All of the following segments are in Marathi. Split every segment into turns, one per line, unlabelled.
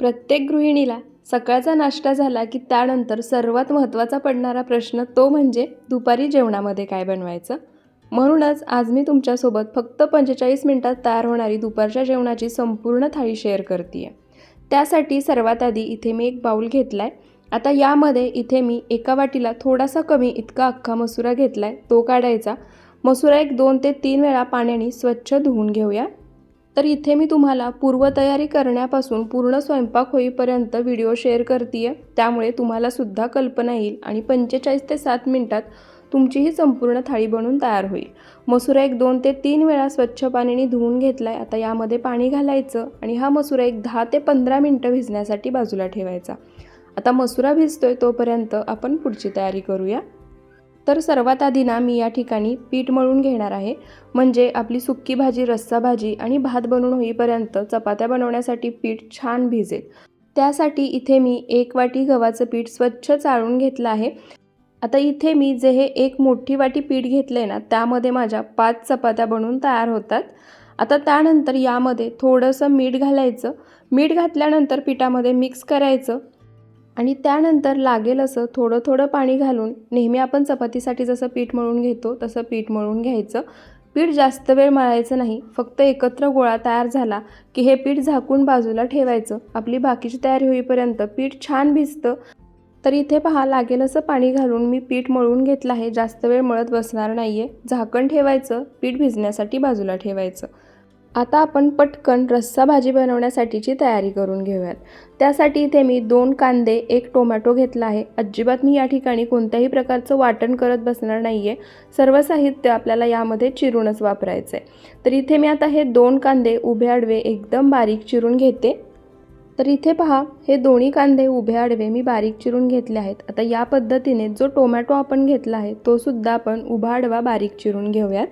प्रत्येक गृहिणीला सकाळचा नाश्ता झाला की त्यानंतर सर्वात महत्त्वाचा पडणारा प्रश्न तो म्हणजे दुपारी जेवणामध्ये काय बनवायचं? म्हणूनच आज मी तुमच्यासोबत फक्त पंचेचाळीस मिनटात तयार होणारी दुपारच्या जेवणाची संपूर्ण थाळी शेअर करते आहे त्यासाठी सर्वात आधी इथे मी एक बाऊल घेतला आहे आता यामध्ये इथे मी एका वाटीला थोडासा कमी इतका अख्खा मसुरा घेतला आहे तो काढायचा. मसुरा एक दोन ते तीन वेळा पाण्याने स्वच्छ धुवून घेऊया. तर इथे मी तुम्हाला पूर्वतयारी करण्यापासून पूर्ण स्वयंपाक होईपर्यंत व्हिडिओ शेअर करते आहे त्यामुळे तुम्हाला सुद्धा कल्पना येईल आणि पंचेचाळीस ते सात मिनटात तुमचीही संपूर्ण थाळी बनून तयार होईल. मसुरा एक दोन ते तीन वेळा स्वच्छ पाण्याने धुवून घेतला आहे आता यामध्ये पाणी घालायचं आणि हा मसुरा एक दहा ते पंधरा मिनटं भिजण्यासाठी बाजूला ठेवायचा. आता मसुरा भिजतोय तोपर्यंत आपण पुढची तयारी करूया. तर सर्वात आधी ना मी या ठिकाणी पीठ मळून घेणार आहे. म्हणजे आपली सुक्की भाजी रस्सा भाजी आणि भात बनवून होईपर्यंत चपात्या बनवण्यासाठी पीठ छान भिजेल. त्यासाठी इथे मी एक वाटी गव्हाचं पीठ स्वच्छ चाळून घेतलं आहे. आता इथे मी जे हे एक मोठी वाटी पीठ घेतलं आहे ना त्यामध्ये माझ्या पाच चपात्या बनवून तयार होतात. आता त्यानंतर यामध्ये थोडंसं मीठ घालायचं. मीठ घातल्यानंतर पिठामध्ये मिक्स करायचं. आणि त्यानंतर लागेल असं थोडं थोडं पाणी घालून नेहमी आपण चपातीसाठी जसं पीठ मळून घेतो तसं पीठ मळून घ्यायचं. पीठ जास्त वेळ मळायचं नाही फक्त एकत्र गोळा तयार झाला की हे पीठ झाकून बाजूला ठेवायचं. आपली बाकीची तयारी होईपर्यंत पीठ छान भिजतं. तर इथे पहा लागेल असं पाणी घालून मी पीठ मळून घेतलं आहे. जास्त वेळ मळत बसणार नाही आहे झाकण ठेवायचं पीठ भिजण्यासाठी बाजूला ठेवायचं. आता आपण पटकन रस्सा भाजी बनवण्यासाठीची तयारी करून घेऊयात. त्यासाठी इथे मी दोन कांदे एक टोमॅटो घेतला आहे. अजिबात मी या ठिकाणी कोणत्याही प्रकारचं वाटण करत बसणार नाही आहे सर्व साहित्य आपल्याला यामध्ये चिरूनच वापरायचं आहे तर इथे मी आता हे दोन कांदे उभे आडवे एकदम बारीक चिरून घेते. तर इथे पहा हे दोन्ही कांदे उभे आडवे मी बारीक चिरून घेतले आहेत. आता या पद्धतीने जो टोमॅटो आपण घेतला आहे तोसुद्धा आपण उभा आडवा बारीक चिरून घेऊयात.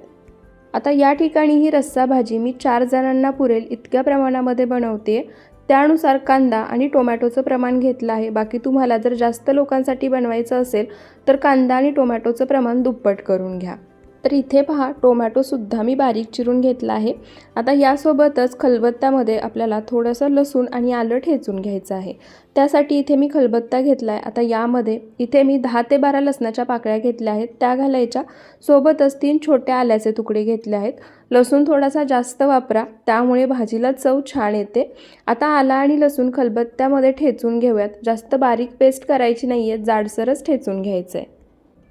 आता या ठिकाणी ही रस्सा भाजी मी चार जणांना पुरेल इतक्या प्रमाणामध्ये बनवते. त्यानुसार कांदा आणि टोमॅटोचं प्रमाण घेतलं आहे. बाकी तुम्हाला जर जास्त लोकांसाठी बनवायचं असेल तर कांदा आणि टोमॅटोचं प्रमाण दुप्पट करून घ्या. तर इथे पहा टोमॅटोसुद्धा मी बारीक चिरून घेतला आहे. आता यासोबतच खलबत्त्यामध्ये आपल्याला थोडंसं लसूण आणि आलं ठेचून घ्यायचं आहे. त्यासाठी इथे मी खलबत्ता घेतला आहे आता यामध्ये इथे मी दहा ते बारा लसणाच्या पाकळ्या घेतल्या आहेत. त्या घालायच्या. सोबतच तीन छोट्या आल्याचे तुकडे घेतले आहेत. लसूण थोडासा जास्त वापरा. त्यामुळे भाजीला चव छान येते. आता आला आणि लसूण खलबत्त्यामध्ये ठेचून घेऊयात. जास्त बारीक पेस्ट करायची नाही आहे जाडसरच ठेचून घ्यायचं आहे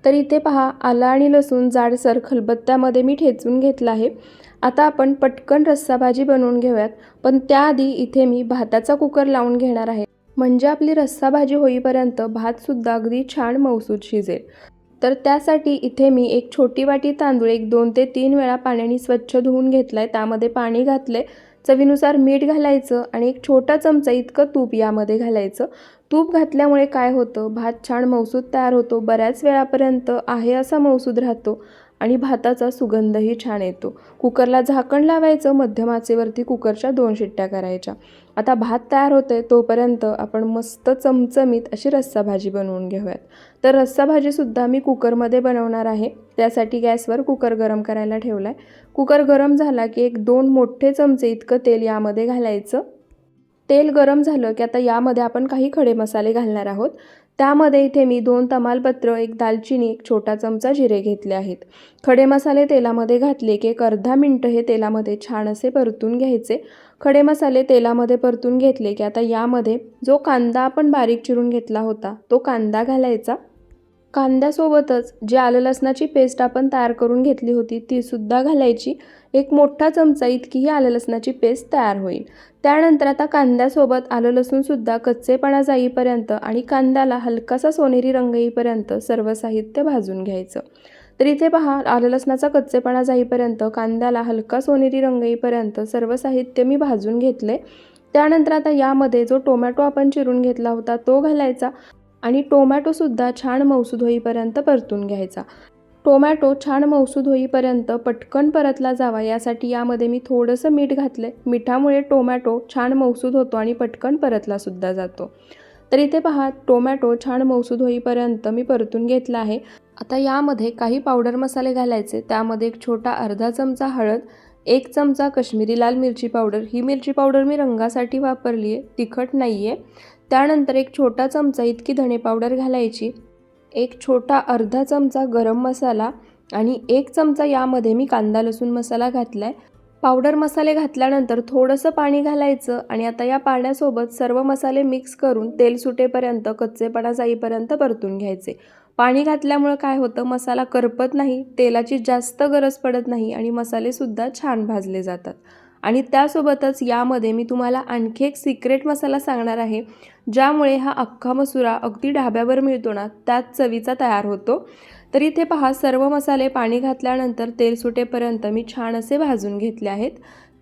तर इथे पहा आलं आणि लसूण जाडसर खलबत्त्यामध्ये मी ठेचून घेतलं आहे. आता आपण पटकन रस्सा भाजी बनवून घेऊयात. पण त्याआधी इथे मी भाताचा कुकर लावून घेणार आहे. म्हणजे आपली रस्सा भाजी होईपर्यंत भातसुद्धा अगदी छान मौसूद शिजेल. तर त्यासाठी इथे मी एक छोटी वाटी तांदूळ एक दोन ते तीन वेळा पाण्याने स्वच्छ धुवून घेतला आहे त्यामध्ये पाणी घातलं आहे चवीनुसार मीठ घालायचं आणि एक छोटा चमचा इतकं तूप यामध्ये घालायचं. तूप घातल्यामुळे काय होतं? भात छान मौसूद तयार होतो. बऱ्याच वेळापर्यंत आहे असा मौसूद राहतो. आणि भाताचा सुगंधही छान येतो. कुकरला झाकण लावायचं मध्यम आचेवरती कुकरच्या दोन शिट्ट्या करायच्या. आता भात तयार होते तोपर्यंत आपण मस्त चमचमीत अशी रस्सा भाजी बनवून घेऊयात. तर रस्सा भाजीसुद्धा मी कुकरमध्ये बनवणार आहे. त्यासाठी गॅसवर कुकर गरम करायला ठेवला आहे कुकर गरम झाला की एक दोन मोठे चमचे इतकं तेल यामध्ये घालायचं. तेल गरम झालं की आता यामध्ये आपण काही खडे मसाले घालणार आहोत. त्यामध्ये इथे मी दोन तमालपत्र एक दालचिनी एक छोटा चमचा जिरे घेतले आहेत. खडे मसाले तेलामध्ये घातले की एक अर्धा मिनटं हे तेलामध्ये छान असे परतून घ्यायचे. खडे मसाले तेलामध्ये परतून घेतले की आता यामध्ये जो कांदा आपण बारीक चिरून घेतला होता तो कांदा घालायचा. कांद्यासोबतच जी आलं लसणाची पेस्ट आपण तयार करून घेतली होती तीसुद्धा घालायची. एक मोठा चमचा इतकी ही आलं लसणाची पेस्ट तयार होईल. त्यानंतर आता कांद्यासोबत आलं लसूणसुद्धा कच्चेपणा जाईपर्यंत आणि कांद्याला हलकासा सोनेरी रंग येईपर्यंत सर्व साहित्य भाजून घ्यायचं. तर इथे पहा आलं लसणाचा कच्चेपणा जाईपर्यंत कांद्याला हलका सोनेरी रंग येईपर्यंत सर्व साहित्य मी भाजून घेतले. त्यानंतर आता यामध्ये जो टोमॅटो आपण चिरून घेतला होता तो घालायचा. आणि टोमॅटोसुद्धा छान मौसूद होईपर्यंत परतून घ्यायचा. टोमॅटो छान मौसूद होईपर्यंत पटकन परतला जावा यासाठी यामध्ये मी थोडंसं मीठ घातलं मिठामुळे टोमॅटो छान मौसूद होतो आणि पटकन परतलासुद्धा जातो. तर इथे पहा टोमॅटो छान मौसूद होईपर्यंत मी परतून घेतला आहे. आता यामध्ये काही पावडर मसाले घालायचे. त्यामध्ये एक छोटा अर्धा चमचा हळद एक चमचा कश्मीरी लाल मिरची पावडर. ही मिरची पावडर मी रंगासाठी वापरली आहे तिखट नाही आहे त्यानंतर एक छोटा चमचा इतकी धणे पावडर घालायची एक छोटा अर्धा चमचा गरम मसाला आणि एक चमचा यामध्ये मी कांदा लसूण मसाला घातला आहे पावडर मसाले घातल्यानंतर थोडंसं पाणी घालायचं आणि आता या पाण्यासोबत सर्व मसाले मिक्स करून तेल सुटेपर्यंत कच्चेपणा जाईपर्यंत परतून घ्यायचे. पाणी घातल्यामुळं काय होतं मसाला करपत नाही तेलाची जास्त गरज पडत नाही आणि मसालेसुद्धा छान भाजले जातात. आणि त्यासोबतच यामध्ये मी तुम्हाला आणखी एक सिक्रेट मसाला सांगणार आहे ज्यामुळे हा अख्खा मसुरा अगदी ढाब्यावर मिळतो ना त्याच चवीचा तयार होतो. तर इथे पहा सर्व मसाले पाणी घातल्यानंतर तेल सुटेपर्यंत मी छान असे भाजून घेतले आहेत.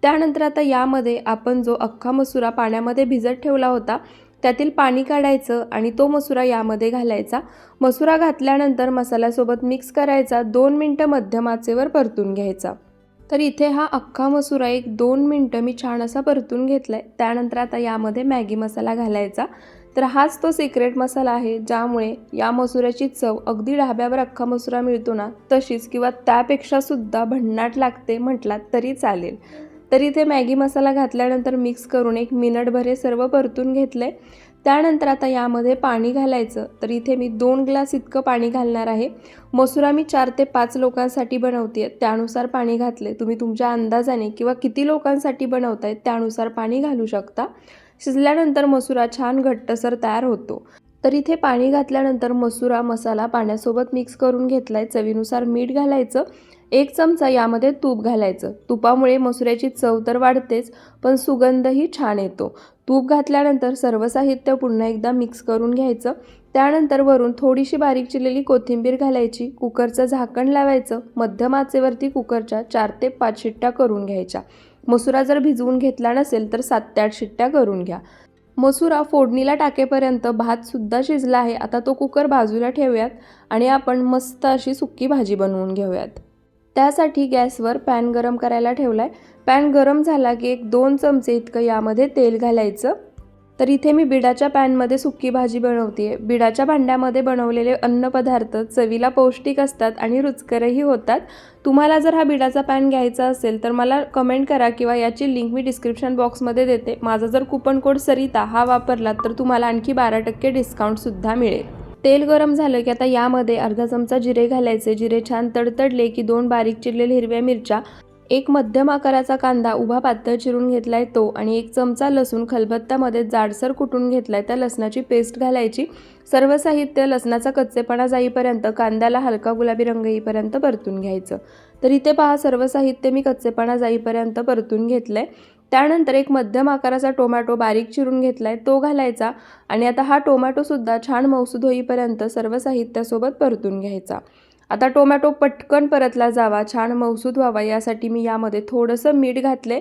त्यानंतर आता यामध्ये आपण जो अख्खा मसुरा पाण्यामध्ये भिजत ठेवला होता त्यातील पाणी काढायचं आणि तो मसुरा यामध्ये घालायचा. मसुरा घातल्यानंतर मसाल्यासोबत मिक्स करायचा दोन मिनटं मध्यम आचेवर परतून घ्यायचा. तर इथे हा अख्खा मसुरा एक दोन मिनटं मी छान असा परतून घेतला आहे त्यानंतर आता यामध्ये मॅगी मसाला घालायचा. तर हाच तो सिक्रेट मसाला आहे ज्यामुळे या मसुऱ्याची चव अगदी ढाब्यावर अख्खा मसुरा मिळतो ना तशीच किंवा त्यापेक्षा सुद्धा भन्नाट लागते म्हटलात तरी चालेल. तर इथे मॅगी मसाला घातल्यानंतर मिक्स करून एक मिनटभर हे सर्व परतून घेतलं आहे त्यानंतर आता यामध्ये पाणी घालायचं. तर इथे मी दोन ग्लास इतकं पाणी घालणार आहे. मसुरा मी चार ते पाच लोकांसाठी बनवते त्यानुसार पाणी घातले तुम्ही तुमच्या अंदाजाने किंवा किती लोकांसाठी बनवताय त्यानुसार पाणी घालू शकता. शिजल्यानंतर मसुरा छान घट्टसर तयार होतो. तर इथे पाणी घातल्यानंतर मसुरा मसाला पाण्यासोबत मिक्स करून घेतला आहे चवीनुसार मीठ घालायचं. एक चमचा यामध्ये तूप घालायचं. तुपामुळे मसुऱ्याची चव तर वाढतेच पण सुगंधही छान येतो. तूप घातल्यानंतर सर्व साहित्य पुन्हा एकदा मिक्स करून घ्यायचं. त्यानंतर वरून थोडीशी बारीक चिरलेली कोथिंबीर घालायची. कुकरचं झाकण लावायचं. मध्यम आचेवरती कुकरच्या चार ते पाच शिट्ट्या करून घ्यायच्या. मसुरा जर भिजवून घेतला नसेल तर सात ते आठ शिट्ट्या करून घ्या. मसुरा फोडणीला टाकेपर्यंत भातसुद्धा शिजला आहे. आता तो कुकर बाजूला ठेवूयात आणि आपण मस्त अशी सुक्की भाजी बनवून घेऊयात. त्यासाठी गॅसवर पॅन गरम करायला ठेवला आहे पॅन गरम झाला की एक दोन चमचे इतकं यामध्ये तेल घालायचं. तर इथे मी बिडाच्या पॅनमध्ये सुक्की भाजी बनवते आहे बिडाच्या भांड्यामध्ये बनवलेले अन्नपदार्थ चवीला पौष्टिक असतात आणि रुचकरही होतात. तुम्हाला जर हा बिडाचा पॅन घ्यायचा असेल तर मला कमेंट करा किंवा याची लिंक मी डिस्क्रिप्शन बॉक्समध्ये देते. माझा जर कुपन कोड सरिता हा वापरला तर तुम्हाला आणखी बारा टक्के डिस्काउंटसुद्धा मिळेल. तेल गरम झालं की आता यामध्ये अर्धा चमचा जिरे घालायचे. जिरे छान तडतडले की दोन बारीक चिरलेल्या हिरव्या मिरच्या एक मध्यम आकाराचा कांदा उभा पातळ चिरून घेतलाय तो आणि एक चमचा लसूण खलबत्त्यामध्ये जाडसर कुटून घेतलाय. त्या लसणाची पेस्ट घालायची. सर्व साहित्य लसणाचा कच्चेपणा जाईपर्यंत कांद्याला हलका गुलाबी रंग येईपर्यंत परतून घ्यायचं. तर इथे पहा सर्व साहित्य मी कच्चेपणा जाईपर्यंत परतून घेतलंय. त्यानंतर एक मध्यम आकाराचा टोमॅटो बारीक चिरून घेतलाय तो घालायचा आणि आता हा टोमॅटोसुद्धा छान मौसूद होईपर्यंत सर्व साहित्यासोबत परतून घ्यायचा. आता टोमॅटो पटकन परतला जावा छान मौसूद व्हावा यासाठी मी यामध्ये थोडंसं मीठ घातले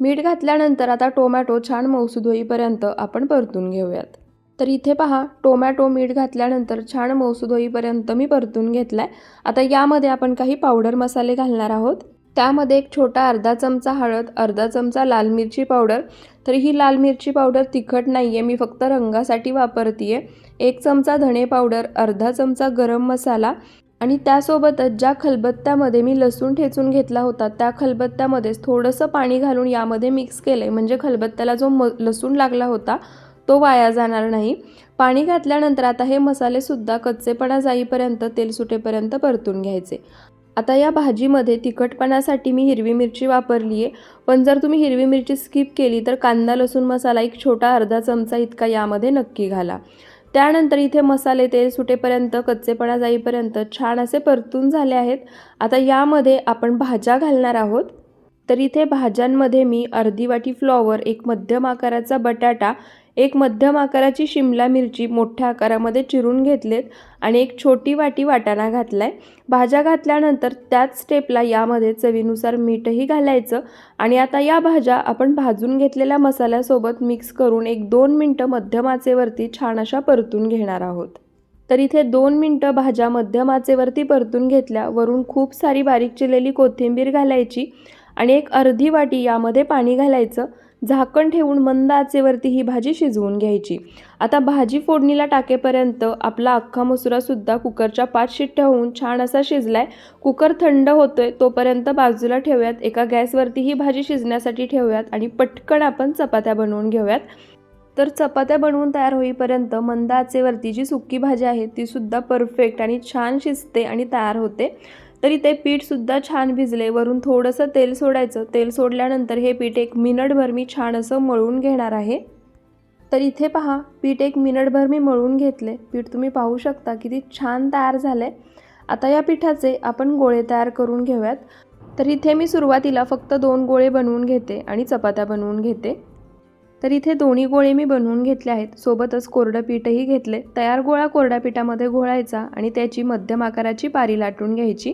मीठ घातल्यानंतर आता टोमॅटो छान मौसूद होईपर्यंत आपण परतून घेऊयात. तर इथे पहा टोमॅटो मीठ घातल्यानंतर छान मौसूद होईपर्यंत मी परतून घेतला आहे आता यामध्ये आपण काही पावडर मसाले घालणार आहोत. त्यामध्ये एक छोटा अर्धा चमचा हळद अर्धा चमचा लाल मिरची पावडर. तर ही लाल मिरची पावडर तिखट नाही आहे मी फक्त रंगासाठी वापरते आहे एक चमचा धणे पावडर अर्धा चमचा गरम मसाला आणि त्यासोबतच ज्या खलबत्त्यामध्ये मी लसूण ठेचून घेतला होता त्या खलबत्त्यामध्येच थोडंसं पाणी घालून यामध्ये मिक्स केलं आहे म्हणजे खलबत्त्याला जो म लसूण लागला होता तो वाया जाणार नाही. पाणी घातल्यानंतर आता हे मसालेसुद्धा कच्चेपणा जाईपर्यंत तेल सुटेपर्यंत परतून घ्यायचे. आता या भाजीमध्ये तिखटपणासाठी मी हिरवी मिरची वापरली आहे पण जर तुम्ही हिरवी मिरची स्किप केली तर कांदा लसूण मसाला एक छोटा अर्धा चमचा इतका यामध्ये नक्की घाला. त्यानंतर इथे मसाले तेल सुटेपर्यंत कच्चेपणा जाईपर्यंत छान असे परतून झाले आहेत. आता यामध्ये आपण भाज्या घालणार आहोत. तर इथे भाज्यांमध्ये मी अर्धी वाटी फ्लॉवर एक मध्यम आकाराचा बटाटा एक मध्यम आकाराची शिमला मिरची मोठ्या आकारामध्ये चिरून घेतलेत आणि एक छोटी वाटी वाटाणा घातला आहे भाज्या घातल्यानंतर त्याच स्टेपला यामध्ये चवीनुसार मीठही घालायचं आणि आता या भाज्या आपण भाजून घेतलेल्या मसाल्यासोबत मिक्स करून एक दोन मिनटं मध्यम आचेवरती छान अशा परतून घेणार आहोत. तर इथे दोन मिनटं भाज्या मध्यम आचेवरती परतून घेतल्या. वरून खूप सारी बारीक चिरलेली कोथिंबीर घालायची आणि एक अर्धी वाटी यामध्ये पाणी घालायचं. झाकण ठेवून मंद आचेवरती ही भाजी शिजवून घ्यायची. आता भाजी फोडणीला टाकेपर्यंत आपला अख्खा मसुरासुद्धा कुकरच्या पाच शिट्ट्या होऊन छान असा शिजलाय. कुकर थंड होतोय तोपर्यंत बाजूला ठेवूयात. एका गॅसवरती ही भाजी शिजण्यासाठी ठेवूयात आणि पटकन आपण चपात्या बनवून घेऊयात. तर चपात्या बनवून तयार होईपर्यंत मंद आचेवरती जी सुकी भाजी आहे ती सुद्धा परफेक्ट आणि छान शिजते आणि तयार होते. तरी ते पीठसुद्धा छान भिजले. वरून थोडंसं तेल सोडायचं. तेल सोडल्यानंतर हे पीठ एक मिनटभर मी छान असं मळून घेणार आहे. तर इथे पहा पीठ एक मिनटभर मी मळून घेतले. पीठ तुम्ही पाहू शकता किती छान तयार झालं. आहे आता या पिठाचे आपण गोळे तयार करून घेऊयात. तर इथे मी सुरुवातीला फक्त दोन गोळे बनवून घेते आणि चपात्या बनवून घेते. तर इथे दोन्ही गोळे मी बनवून घेतले आहेत. सोबतच कोरडं पीठही घेतले. तयार गोळा कोरड्या पिठामध्ये घोळायचा आणि त्याची मध्यम आकाराची पारी लाटून घ्यायची.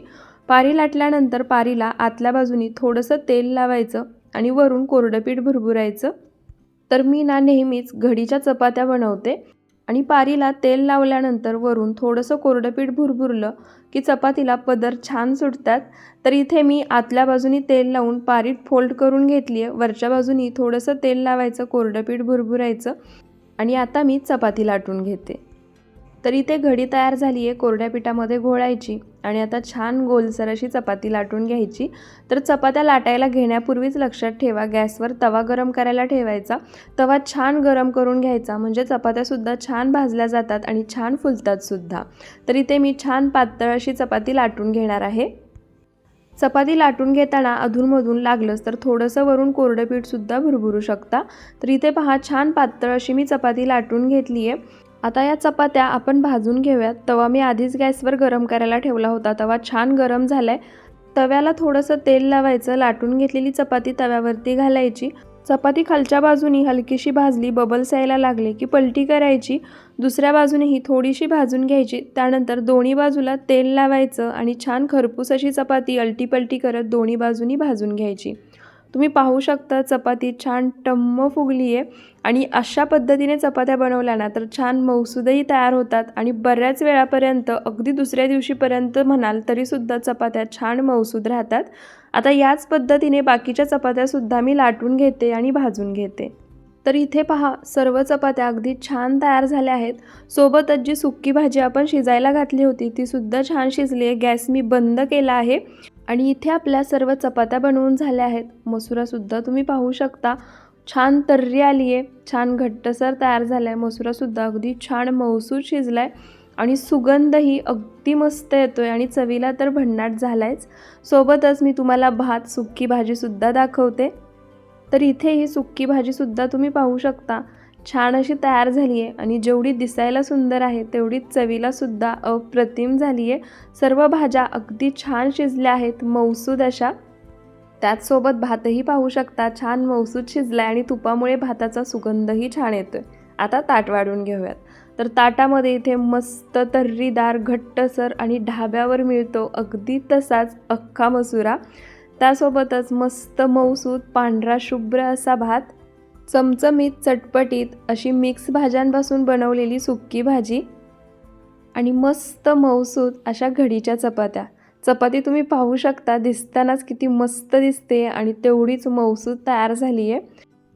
पारी लाटल्यानंतर पारीला आतल्या बाजूनी थोडंसं तेल लावायचं आणि वरून कोरडं पीठ भरभुरायचं. तर मी ना नेहमीच घडीच्या चपात्या बनवते आणि पारीला तेल लावल्यानंतर वरून थोडंसं कोरडं पीठ भुरभुरलं की चपातीला पदर छान सुटतात तर इथे मी आतल्या बाजूनी तेल लावून पारीत फोल्ड करून घेतली आहे. वरच्या बाजूनी थोडंसं तेल लावायचं कोरडं पीठ भुरभुरायचं आणि आता मी चपाती लाटून घेते. तर इथे घडी तयार झाली आहे कोरड्या पिठामध्ये घोळायची आणि आता छान गोलसर अशी चपाती लाटून घ्यायची. तर चपात्या लाटायला घेण्यापूर्वीच लक्षात ठेवा गॅसवर तवा गरम करायला ठेवायचा. तवा छान गरम करून घ्यायचा म्हणजे चपात्यासुद्धा छान भाजल्या जातात आणि छान फुलतातसुद्धा तर इथे मी छान पातळ अशी चपाती लाटून घेणार आहे. चपाती लाटून घेताना अधूनमधून लागलंच तर थोडंसं वरून कोरडं पीठसुद्धा भुरभुरू शकता. तर इथे पहा छान पातळ अशी मी चपाती लाटून घेतली आहे आता या चपात्या आपण भाजून घेऊयात. तवा मी आधीच गॅसवर गरम करायला ठेवला होता. तवा छान गरम झाला आहे तव्याला थोडंसं तेल लावायचं. लाटून घेतलेली चपाती तव्यावरती घालायची. चपाती खालच्या बाजूनी हलकीशी भाजली. बबल्स यायला लागले की पलटी करायची. दुसऱ्या बाजूनेही थोडीशी भाजून घ्यायची. त्यानंतर दोन्ही बाजूला तेल लावायचं आणि छान खरपूस अशी चपाती अलटीपलटी करत दोन्ही बाजूनी भाजून घ्यायची. तुम्ही पाहू शकता चपाती छान टम्म फुगली आहे आणि अशा पद्धतीने चपात्या बनवल्या ना तर छान मौसूदही तयार होतात आणि बऱ्याच वेळापर्यंत अगदी दुसऱ्या दिवशीपर्यंत म्हणाल तरीसुद्धा चपात्या छान मौसूद राहतात. आता याच पद्धतीने बाकीच्या चपात्यासुद्धा मी लाटून घेते आणि भाजून घेते. तर इथे पहा सर्व चपात्या अगदी छान तयार झाल्या आहेत. सोबतच जी सुक्की भाजी आपण शिजायला घातली होती ती सुद्धा छान शिजली आहे गॅस मी बंद केला आहे. आणि इथे आपल्या सर्व चपात्या बनवून झाल्या आहेत. मसुरासुद्धा तुम्ही पाहू शकता. छान तर्री आली आहे. छान घट्टसर तयार झाला आहे मसुरासुद्धा अगदी छान मौसूर शिजला आहे आणि सुगंधही अगदी मस्त येतो आहे आणि चवीला तर भन्नाट झाला आहेच सोबतच मी तुम्हाला भात सुक्की भाजीसुद्धा दाखवते. तर इथे ही सुक्की भाजीसुद्धा तुम्ही पाहू शकता. छान अशी तयार झाली आहे आणि जेवढी दिसायला सुंदर आहे तेवढी चवीलासुद्धा अप्रतिम झाली आहे सर्व भाज्या अगदी छान शिजल्या आहेत मौसूद अशा. त्याचसोबत भातही पाहू शकता छान मौसूद शिजला आहे आणि तुपामुळे भाताचा सुगंधही छान येतो आहे आता ताट वाढून घेऊयात. तर ताटामध्ये इथे मस्त तर्रीदार घट्टसर आणि ढाब्यावर मिळतो अगदी तसाच अख्खा मसुरा. त्यासोबतच मस्त मौसूद पांढरा शुभ्र असा भात. चमचमीत चटपटीत अशी मिक्स भाज्यांपासून बनवलेली सुक्की भाजी आणि मस्त मौसूद अशा घडीच्या चपात्या. चपाती तुम्ही पाहू शकता दिसतानाच किती मस्त दिसते आणि तेवढीच मौसूद तयार झाली आहे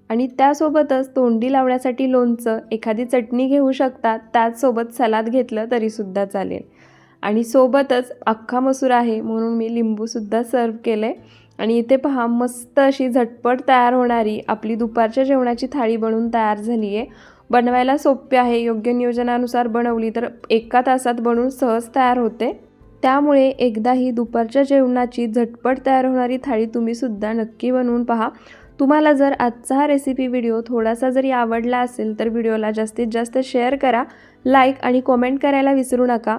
आणि त्यासोबतच तोंडी लावण्यासाठी लोणचं एखादी चटणी घेऊ शकता त्याचसोबत सलाद घेतलं तरीसुद्धा चालेल. आणि सोबतच अख्खा मसूर आहे म्हणून मी लिंबूसुद्धा सर्व केलं आहे आणि इथे पहा मस्त अशी झटपट तयार होणारी आपली दुपारच्या जेवणाची थाळी बनवून तयार झाली आहे बनवायला सोपे आहे योग्य नियोजनानुसार बनवली तर एका तासात बनवून सहज तयार होते. त्यामुळे एकदा ही दुपारच्या जेवणाची झटपट तयार होणारी थाळी तुम्हीसुद्धा नक्की बनवून पहा. तुम्हाला जर आजचा हा रेसिपी व्हिडिओ थोडासा जरी आवडला असेल तर व्हिडिओला जास्तीत जास्त शेअर करा लाईक आणि कॉमेंट करायला विसरू नका.